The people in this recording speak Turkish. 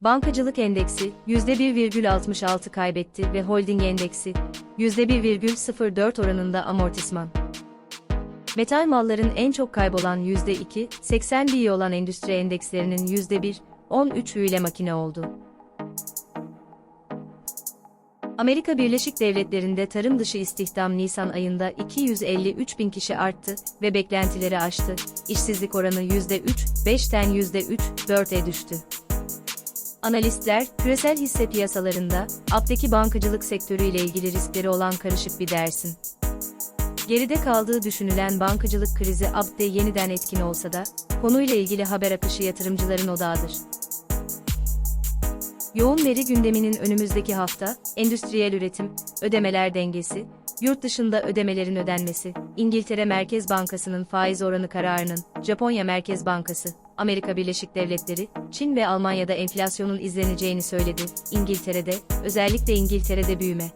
Bankacılık endeksi %1,66 kaybetti ve holding endeksi %1,04 oranında amortisman. Metal malların en çok kaybolan %2, 80 iyi olan endüstri endekslerinin %1, 13 ile makine oldu. Amerika Birleşik Devletleri'nde tarım dışı istihdam Nisan ayında 253 bin kişi arttı ve beklentileri aştı. İşsizlik oranı %3, 5'ten %3, 4'e düştü. Analistler, küresel hisse piyasalarında, apteki bankacılık sektörüyle ilgili riskleri olan karışık bir dersin. Geride kaldığı düşünülen bankacılık krizi ABD'de yeniden etkin olsa da, konuyla ilgili haber akışı yatırımcıların odağıdır. Yoğun veri gündeminin önümüzdeki hafta, endüstriyel üretim, ödemeler dengesi, yurt dışında ödemelerin ödenmesi, İngiltere Merkez Bankası'nın faiz oranı kararının, Japonya Merkez Bankası, Amerika Birleşik Devletleri, Çin ve Almanya'da enflasyonun izleneceğini söyledi. İngiltere'de, özellikle İngiltere'de büyüme,